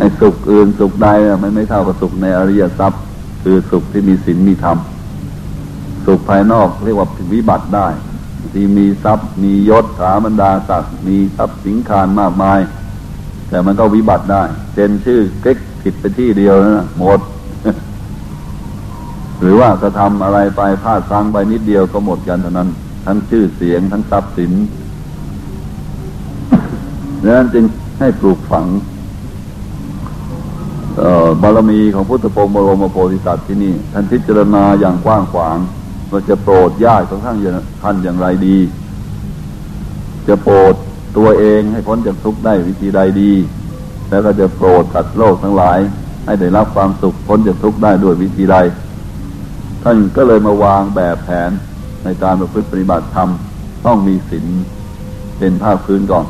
ไอ้สุขอื่นสุขใดมันไม่เท่ากับสุขในอริยทรัพย์ คือสุขที่มีศีลมีธรรม สุขภายนอกเรียกว่าวิบัติได้ ที่มีทรัพย์ มียศถาบรรดาศักดิ์มีทรัพย์สินคารมากมาย แต่มันก็วิบัติได้เช่นชื่อเก๊กผิดไปที่เดียวนะหมด หรือว่ากระทำอะไรไปพลาดพลั้งไปนิดเดียวก็หมดกันเท่านั้น ทั้งชื่อเสียงทั้งทรัพย์สินดังนั้นจึงให้ปลูกฝัง บารมีของพุทธพงศ์บรมโพธิสัตว์ที่นี่ ท่านพิจารณาอย่างกว้างขวางว่าจะโปรดญาติของท่านท่านอย่างไรดี จะโปรดตัวเองให้พ้นจากทุกข์ได้วิธีใดดี แล้วก็จะโปรดสัตว์โลกทั้งหลาย ให้ได้รับความสุขพ้นจากทุกข์ได้ด้วยวิธีใด ท่านก็เลยมาวางแบบแผนในการประพฤติปฏิบัติธรรมต้องมีศีลเป็นภาคพื้นก่อน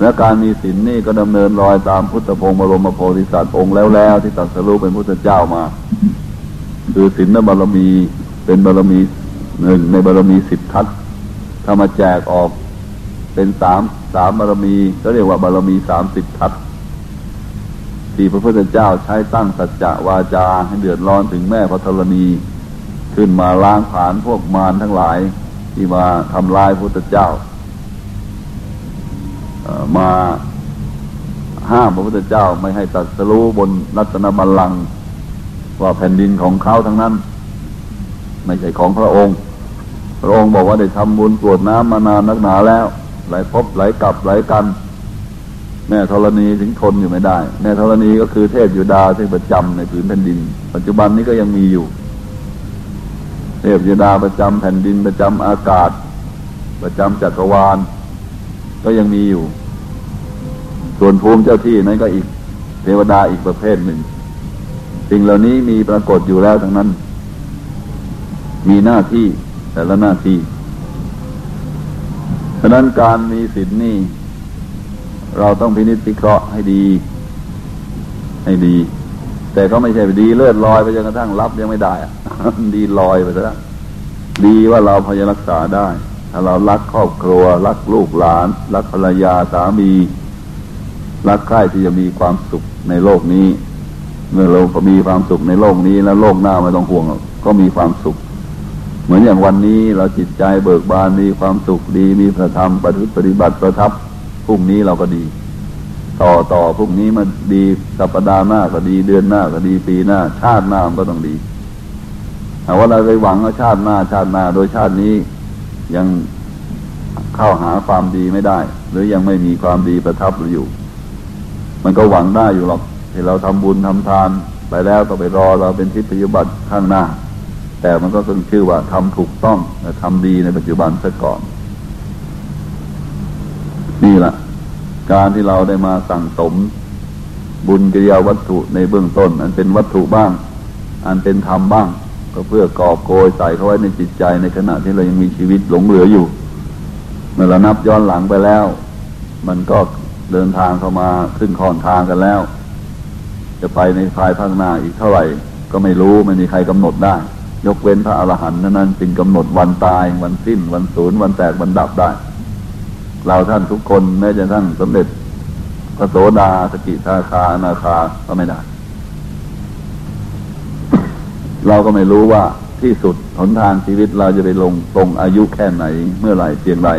และการมีศีลนี่ก็ดำเนินรอยตามพุทธพงศ์บรมโพธิสัตว์องค์แล้วแล้วที่ตัดสรุปเป็นพุทธเจ้ามา คือศีลบารมีเป็นบารมีหนึ่งในบารมีสิบทัศถ้ามาแจกออกเป็นสามสามบารมี ก็เรียกว่าบารมีสามสิบทัศที่พระพุทธเจ้าใช้ตั้งสัจจะวาจาให้เดือดร้อนถึงแม่พระธรณีขึ้นมาล้างผานพวกมารทั้งหลายที่มาทำลายพุทธเจ้า มาห้ามพระพุทธเจ้าไม่ให้ตัดสรู้บนรัตนบัลลังก์ว่าแผ่นดินของเขาทั้งนั้น ไม่ใช่ของพระองค์ พระองค์บอกว่าได้ทำบุญกรวดน้ำมานานนักหนาแล้วไหลพบไหลกลับไหลกัน แม่ธรณีถึงทนอยู่ไม่ได้ แม่ธรณีก็คือเทพยุดาที่ประจำในผืนแผ่นดิน ปัจจุบันนี้ก็ยังมีอยู่ เทพยุดาประจำแผ่นดินประจำอากาศ ประจำจักรวาล ก็ยังมีอยู่ ส่วนภูมิเจ้าที่นั้นก็อีกเทวดาอีกประเภทหนึ่ง สิ่งเหล่านี้มีปรากฏอยู่แล้วทั้งนั้น มีหน้าที่แต่ละหน้าที่ฉะนั้นการมีศีลนี่ เราต้องพินิจพิเคราะห์ให้ดี ให้ดี แต่ก็ไม่ใช่ดีเลือดลอยไปจนกระทั่งรับยังไม่ได้อะดีลอยไปซะดีว่าเราพยายรักษาได้ ถ้าเรารักครอบครัว รักลูกหลาน รักภรรยาสามี รักใครที่จะมีความสุขในโลกนี้ เมื่อเรามีความสุขในโลกนี้ แล้วโลกหน้าไม่ต้องห่วงก็มีความสุข เหมือนอย่างวันนี้เราจิตใจเบิกบานมีความสุขดี มีพระธรรมปฏิปฏิบัติประทับพรุ่งนี้เราก็ดี ต่อต่อพรุ่งนี้มันดีสัปดาห์หน้าก็ดีเดือนหน้าก็ดีปีหน้า ชาติหน้ามันก็ต้องดีแต่ว่าเราไปหวังว่าชาติหน้าชาติหน้าโดยชาตินี้ ยังเข้าหาความดีไม่ได้ หรือยังไม่มีความดีประทับอยู่ มันก็หวังได้อยู่หรอกที่เราทำบุญทำทานไปแล้วก็ไปรอเราเป็นทิพยบัติข้างหน้า แต่มันก็ต้องชื่อว่าทำถูกต้องและทำดีในปัจจุบันซะก่อน นี่แหละการที่เราได้มาสั่งสมบุญกิริยาวัตถุในเบื้องต้น อันเป็นวัตถุบ้าง อันเป็นธรรมบ้าง ก็เพื่อกอบโกยใส่เข้าไว้ในจิตใจในขณะที่เรายังมีชีวิตหลงเหลืออยู่ เมื่อเรานับย้อนหลังไปแล้ว มันก็เดินทางเข้ามาขึ้นขอนทางกันแล้ว จะไปในภายภาคหน้าอีกเท่าไหร่ ก็ไม่รู้ไม่มีใครกำหนดได้ ยกเว้นพระอรหันต์นั้นจึงกำหนดวันตาย วันสิ้น วันศูนย์วันแตกวันดับได้ เราท่านทุกคนแม้จะท่านสำเร็จพระโสดาสกิทาคานาคาก็ไม่ได้ เราก็ไม่รู้ว่าที่สุดหนทางชีวิตเราจะไปลงตรงอายุแค่ไหนเมื่อไหร่เพียงไร